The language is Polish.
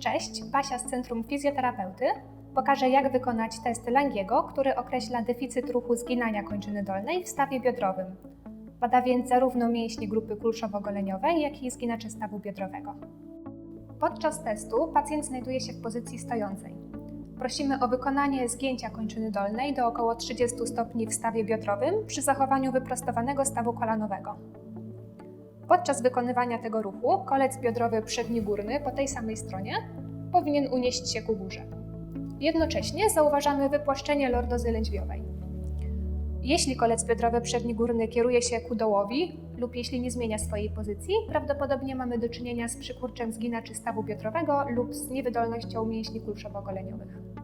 Cześć, Basia z Centrum Fizjoterapeuty. Pokażę, jak wykonać test Langiego, który określa deficyt ruchu zginania kończyny dolnej w stawie biodrowym. Bada więc zarówno mięśnie grupy kulszowo-goleniowej, jak i zginacze stawu biodrowego. Podczas testu pacjent znajduje się w pozycji stojącej. Prosimy o wykonanie zgięcia kończyny dolnej do około 30 stopni w stawie biodrowym przy zachowaniu wyprostowanego stawu kolanowego. Podczas wykonywania tego ruchu kolec biodrowy przedni górny po tej samej stronie powinien unieść się ku górze. Jednocześnie zauważamy wypłaszczenie lordozy lędźwiowej. Jeśli kolec biodrowy przedni górny kieruje się ku dołowi lub jeśli nie zmienia swojej pozycji, prawdopodobnie mamy do czynienia z przykurczem zginaczy stawu biodrowego lub z niewydolnością mięśni kulszowo-goleniowych.